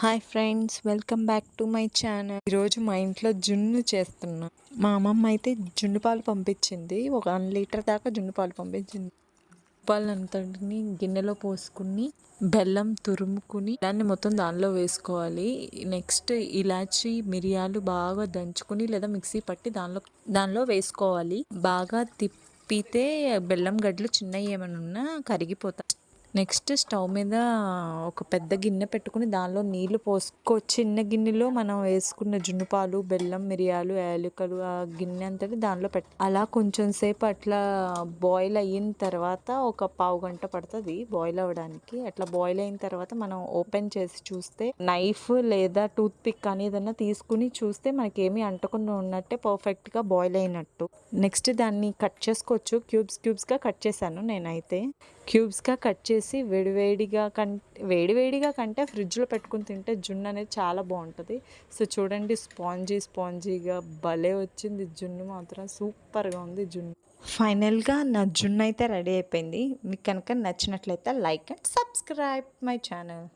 Hi friends welcome back to my channel. ఈరోజు మా ఇంట్లో జున్ను చేస్తున్నా. మా అమ్మమ్మ అయితే జున్ను పాలు పంపించింది. ఒక వన్ లీటర్ దాకా జున్ను పాలు పంపించింది. పాలంతటిని గిన్నెలో పోసుకుని బెల్లం తురుముకుని దాన్ని మొత్తం దానిలో వేసుకోవాలి. నెక్స్ట్ ఇలాచి మిరియాలు బాగా దంచుకుని లేదా మిక్సీ పట్టి దానిలో దానిలో వేసుకోవాలి. బాగా తిప్పితే బెల్లం గడ్డలు చిన్నవి ఏమైనా ఉన్నా కరిగిపోతాయి. నెక్స్ట్ స్టవ్ మీద ఒక పెద్ద గిన్నె పెట్టుకుని దానిలో నీళ్ళు పోసుకో చిన్న గిన్నెలో మనం వేసుకున్న జున్నుపాలు బెల్లం మిరియాలు యాలకులు ఆ గిన్నె అంతటి దానిలో పెట్ అలా కొంచెం సేపు అట్లా బాయిల్ అయిన తర్వాత ఒక పావు గంట పడుతుంది బాయిల్ అవ్వడానికి. అట్లా బాయిల్ అయిన తర్వాత మనం ఓపెన్ చేసి చూస్తే నైఫ్ లేదా టూత్ పిక్ కానీ తీసుకుని చూస్తే మనకి ఏమీ అంటకుండా ఉన్నట్టే పర్ఫెక్ట్గా బాయిల్ అయినట్టు. నెక్స్ట్ దాన్ని కట్ చేసుకోవచ్చు. క్యూబ్స్ క్యూబ్స్గా కట్ చేశాను నేనైతే. క్యూబ్స్గా కట్ చేసి వేడివేడిగా కం వేడివేడిగా కంటే ఫ్రిడ్జ్లో పెట్టుకుని తింటే జున్ను అనేది చాలా బాగుంటుంది. సో చూడండి స్పాంజీ స్పాంజీగా భలే వచ్చింది జున్ను మాత్రం. సూపర్గా ఉంది జున్ను. ఫైనల్గా నా జున్ను అయితే రెడీ అయిపోయింది. మీకు కనుక నచ్చినట్లయితే like and subscribe my channel.